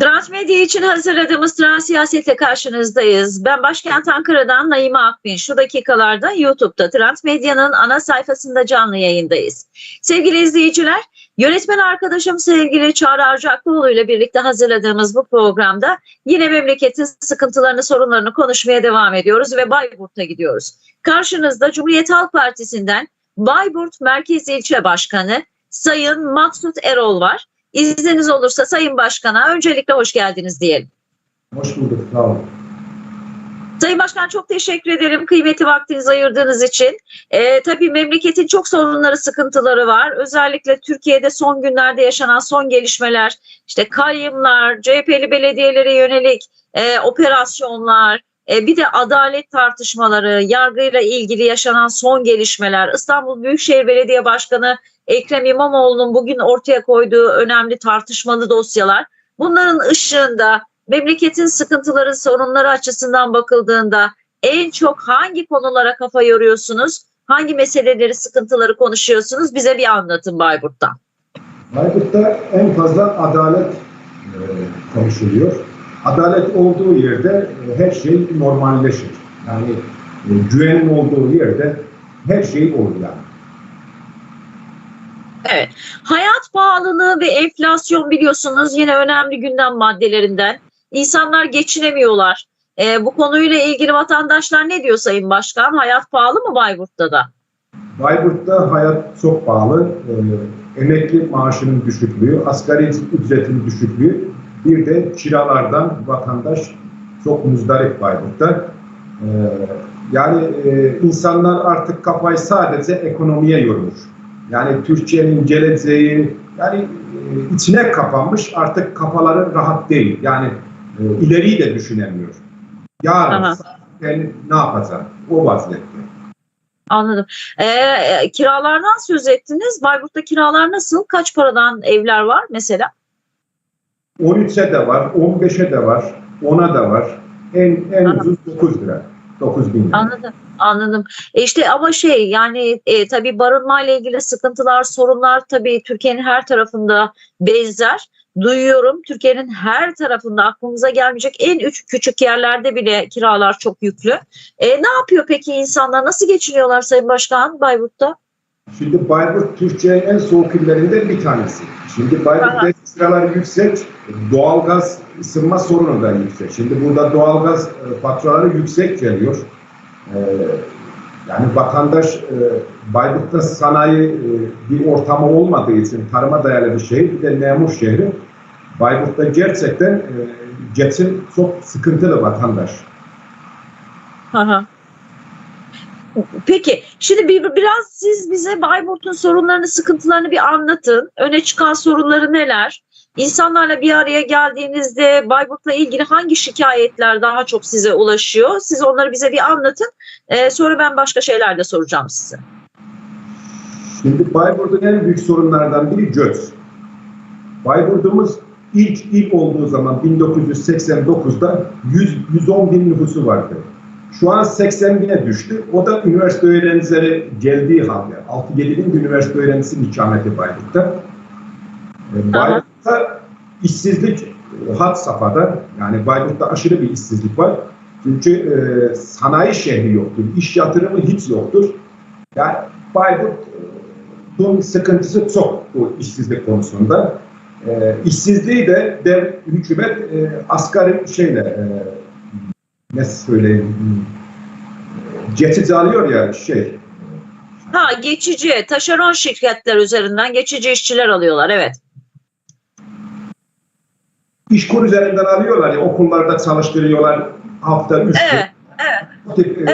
Transmedya için hazırladığımız Trans Siyaset'le karşınızdayız. Ben başkent Ankara'dan Naime Akbin. Şu dakikalarda YouTube'da Transmedya'nın ana sayfasında canlı yayındayız. Sevgili izleyiciler, yönetmen arkadaşım sevgili Çağrı Arcaklıoğlu ile birlikte hazırladığımız bu programda yine memleketin sıkıntılarını, sorunlarını konuşmaya devam ediyoruz ve Bayburt'a gidiyoruz. Karşınızda Cumhuriyet Halk Partisi'nden Bayburt Merkez İlçe Başkanı Sayın Maksut Erol var. İzniniz olursa Sayın Başkan'a öncelikle hoş geldiniz diyelim. Hoş bulduk, sağ olun. Sayın Başkan çok teşekkür ederim kıymetli vaktinizi ayırdığınız için. Ee, tabii memleketin çok sorunları, sıkıntıları var. Özellikle Türkiye'de son günlerde yaşanan son gelişmeler, işte kayyımlar, CHP'li belediyelere yönelik e, operasyonlar, e, bir de adalet tartışmaları, yargıyla ilgili yaşanan son gelişmeler, İstanbul Büyükşehir Belediye Başkanı Ekrem İmamoğlu'nun bugün ortaya koyduğu önemli tartışmalı dosyalar. Bunların ışığında memleketin sıkıntıları, sorunları açısından bakıldığında en çok hangi konulara kafa yoruyorsunuz? Hangi meseleleri, sıkıntıları konuşuyorsunuz? Bize bir anlatın Bayburt'tan. Bayburt'ta en fazla adalet e, konuşuluyor. Adalet olduğu yerde e, her şey normalleşir. Yani e, güvenin olduğu yerde her şey olur yani. Evet. Hayat pahalılığı ve enflasyon biliyorsunuz yine önemli gündem maddelerinden. İnsanlar geçinemiyorlar. Ee, bu konuyla ilgili vatandaşlar ne diyor Sayın Başkan? Hayat pahalı mı Bayburt'ta da? Bayburt'ta hayat çok pahalı. E, emekli maaşının düşüklüğü, asgari ücretin düşüklüğü, bir de kiralardan vatandaş çok muzdarip Bayburt'ta. E, yani e, insanlar artık kafayı sadece ekonomiye yormuş. Yani Türkiye'nin geleceği, yani e, içine kapanmış artık kafaları rahat değil. Yani e, ileriyi de düşünemiyor. Yarın Aha. ben ne yapacağım? O vaziyette. Anladım. Ee, kiralardan söz ettiniz. Bayburt'ta kiralar nasıl? Kaç paradan evler var mesela? 13'e de var, 15'e de var, 10'a da var. En en Aha. ucuz 9 lira. 9 bin. Anladım. Anladım. E işte ama şey yani e, tabii barınmayla ilgili sıkıntılar, sorunlar tabii Türkiye'nin her tarafında benzer. Duyuyorum Türkiye'nin her tarafında aklımıza gelmeyecek en üç küçük yerlerde bile kiralar çok yüklü. E, ne yapıyor peki insanlar? Nasıl geçiniyorlar Sayın Başkan Bayburt'ta? Şimdi Bayburt Türkiye'nin en soğuk illerinden bir tanesi. Şimdi. Bayburt'ta sıralar yüksek, doğalgaz ısınma sorunu da yüksek. Şimdi burada doğalgaz e, faturaları yüksek geliyor. E, yani vatandaş e, Bayburt'ta sanayi e, bir ortamı olmadığı için tarıma dayalı bir şehir, bir de memur şehri. Bayburt'ta gerçekten e, geçim çok sıkıntılı vatandaş. Aha. Peki şimdi bir, biraz siz bize Bayburt'un sorunlarını, sıkıntılarını bir anlatın. Öne çıkan sorunları neler? İnsanlarla bir araya geldiğinizde Bayburt'la ilgili hangi şikayetler daha çok size ulaşıyor? Siz onları bize bir anlatın. Ee, sonra ben başka şeyler de soracağım size. Şimdi Bayburt'un en büyük sorunlardan biri göç. Bayburt'umuz ilk ilk olduğu zaman 1989'da 100, 110 bin nüfusu vardı. Şu an 80 bine düştü. O da üniversite öğrencileri geldiği halde. 6-7 bin üniversite öğrencisinin ikameti Bayburt'ta. E, Bayburt'ta işsizlik had safhada. Yani Bayburt'ta aşırı bir işsizlik var. Çünkü e, sanayi şehri yoktur. İş yatırımı hiç yoktur. Yani Bayburt'un sıkıntısı çok bu işsizlik konusunda. E, işsizliği de dev, hükümet e, asgari şeyle e, nasıl söyleyeyim geçici alıyor ya şey Ha geçici, taşeron şirketler üzerinden geçici işçiler alıyorlar. Evet. İşkur üzerinden alıyorlar ya okullarda çalıştırıyorlar hafta üç gün. Evet. Evet. Bu tip, e,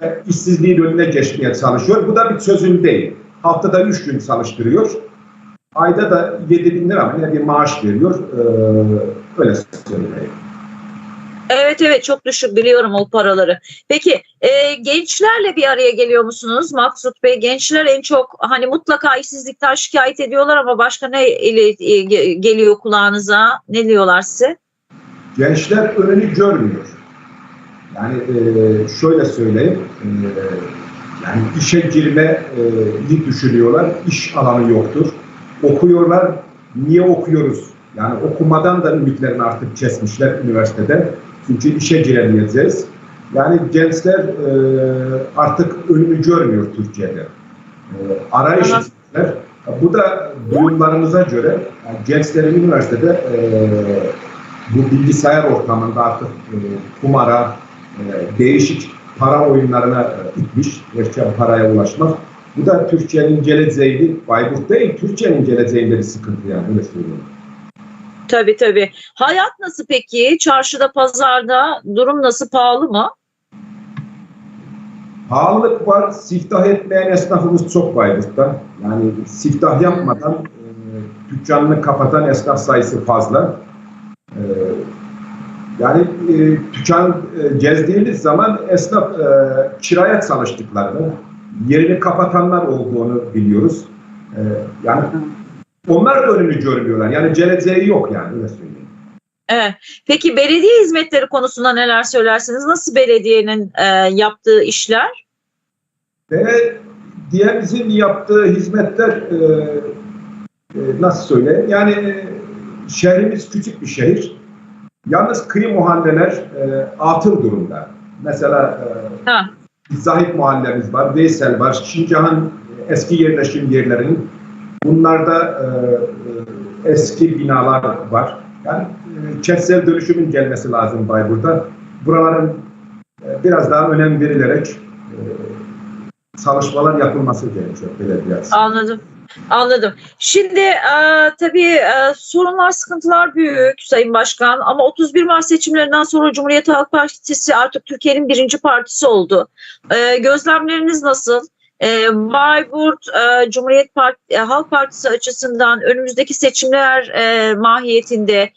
Evet. işsizliğin önüne geçmeye çalışıyor. Bu da bir çözüm değil. Haftada üç gün çalıştırıyor. Ayda da 7 bin lira bir maaş veriyor. Ee, öyle söyleyeyim. Evet evet çok düşük biliyorum o paraları. Peki e, gençlerle bir araya geliyor musunuz Maksut Bey? Gençler en çok hani mutlaka işsizlikten şikayet ediyorlar ama başka ne ile e, ge- geliyor kulağınıza? Ne diyorlar size? Gençler önünü görmüyor. Yani e, şöyle söyleyeyim. e, yani işe girmeyi düşünüyorlar. İş alanı yoktur. Okuyorlar. Niye okuyoruz Yani okumadan da ümitlerini artık kesmişler üniversitede. Çünkü işe giremeyeceğiz. Yani gençler e, artık önünü görmüyor Türkiye'de. E, arayış içindeler. Bu da duyumlarımıza göre yani gençlerin üniversitede e, bu bilgisayar ortamında artık e, kumara, e, değişik para oyunlarına e, itmiş, erken paraya ulaşmak. Bu da Türkiye'nin geleceğini, Bayburt değil, Türkiye'nin geleceğinde bir sıkıntı yani öyle söylüyorum. Tabii tabii. Hayat nasıl peki? Çarşıda, pazarda durum nasıl? Pahalı mı? Pahalılık var, siftah etmeyen esnafımız çok Bayburt'ta. Yani siftah yapmadan e, dükkanını kapatan esnaf sayısı fazla. E, yani e, dükkan e, gezdiğiniz zaman esnaf e, kiraya çalıştıklarını, yerini kapatanlar olduğunu biliyoruz. E, yani onlar önünü görmüyorlar. Yani geleceği yok yani öyle söyleyeyim. Evet. Peki belediye hizmetleri konusunda neler söylersiniz? Nasıl belediyenin e, yaptığı işler? Ve diğerimizin yaptığı hizmetler e, e, nasıl söyleyeyim? Yani e, şehrimiz küçük bir şehir. Yalnız kıyı mahalleler e, atıl durumda. Mesela e, Ha. Zahit mahallemiz var, Veysel var, Şincahan eski yerleşim yerlerinin bunlarda e, e, eski binalar var. Yani e, kentsel dönüşümün gelmesi lazım Bayburt'a. Buraların e, biraz daha önem verilerek e, çalışmalar yapılması gerekiyor belediye. Anladım. Anladım. Şimdi e, tabii e, sorunlar, sıkıntılar büyük Sayın Başkan ama 31 Mart seçimlerinden sonra Cumhuriyet Halk Partisi artık Türkiye'nin birinci partisi oldu. E, gözlemleriniz nasıl? E, Bayburt e, Cumhuriyet Part e, Halk Partisi açısından önümüzdeki seçimler e, mahiyetinde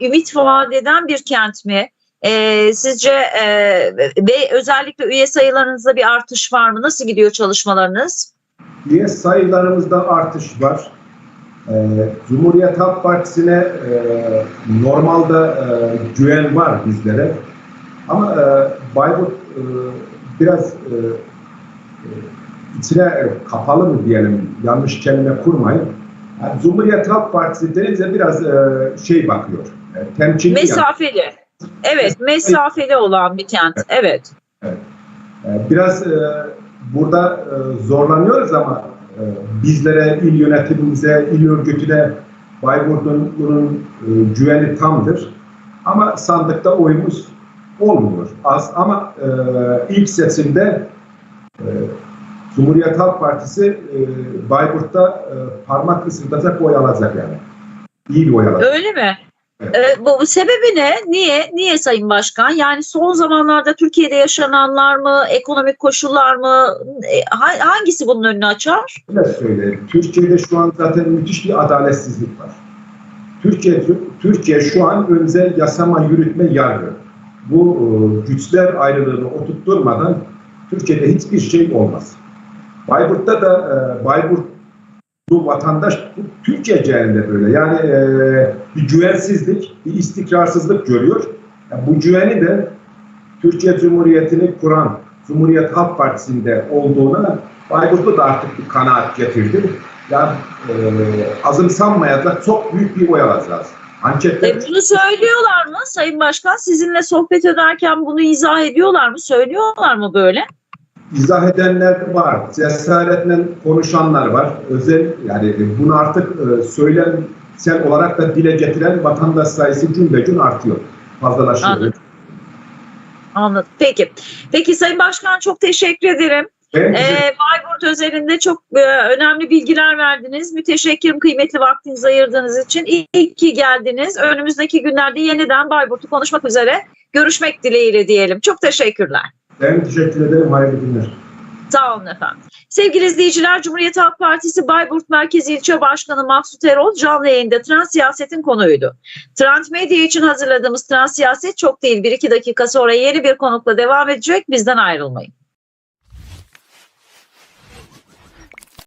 ümit vaat eden bir kent mi? Sizce ve özellikle üye sayılarınızda bir artış var mı? Nasıl gidiyor çalışmalarınız? Üye sayılarımızda artış var. Ee, Cumhuriyet Halk Partisi'ne normalde e, güven var bizlere. Ama Bayburt biraz içine e, kapalı mı diyelim, yanlış kelime kurmayın. Yani Cumhuriyet Halk Partisi denince biraz e, şey bakıyor, e, temkinli yani. Mesafeli. Evet, mesafeli olan bir kent. Evet. E, Biraz e, burada e, zorlanıyoruz ama e, bizlere, il yönetimimize, il örgütüne Bayburt'un bunun e, güveni tamdır. Ama sandıkta oyumuz olmuyor. Az ama e, ilk seçimde e, Cumhuriyet Halk Partisi e, Bayburt'ta e, parmak ısırtacak oy alacak yani. İyi bir oy alacak. Öyle mi? Evet. Ee, bu, bu sebebi ne? Niye? Niye Sayın Başkan? Yani son zamanlarda Türkiye'de yaşananlar mı, ekonomik koşullar mı? E, ha- hangisi bunun önünü açar? Şöyle söyleyeyim. Türkiye'de şu an zaten müthiş bir adaletsizlik var. Türkiye Türkiye şu an önce yasama, yürütme, yargı. Bu e, güçler ayrılığını oturtturmadan Türkiye'de hiçbir şey olmaz. Bayburt'ta da e, Bayburt bu vatandaş Türkiye genelinde böyle. Yani e, bir güvensizlik, bir istikrarsızlık görüyor. Yani bu güveni de Türkiye Cumhuriyeti'ni kuran Cumhuriyet Halk Partisi'nde olduğuna Bayburt'ta da artık bir kanaat getirdi. Yani e, azımsanmayacak çok büyük bir oy alacağız. Anketler E, bunu söylüyorlar mı Sayın Başkan? Sizinle sohbet ederken bunu izah ediyorlar mı? Söylüyorlar mı böyle? İzah edenler var, cesaretle konuşanlar var. Özel yani bunu artık e, söylemsel olarak da dile getiren vatandaş sayısı gün be gün artıyor. Fazlalaşıyor. Anladım. Anladım. Peki. Peki Sayın Başkan çok teşekkür ederim. Ben Ee, Bayburt özelinde çok e, önemli bilgiler verdiniz. Müteşekkirim kıymetli vaktinizi ayırdığınız için. İyi, iyi ki geldiniz. Önümüzdeki günlerde yeniden Bayburt'u konuşmak üzere görüşmek dileğiyle diyelim. Çok teşekkürler. Ben teşekkür ederim. Hayırlı günler. Sağ olun efendim. Sevgili izleyiciler, Cumhuriyet Halk Partisi Bayburt Merkez İlçe Başkanı Maksut Erol canlı yayında Trans Siyaset'in konuğuydu. Trans Medya için hazırladığımız Trans Siyaset çok değil bir iki dakika sonra yeni bir konukla devam edecek. Bizden ayrılmayın.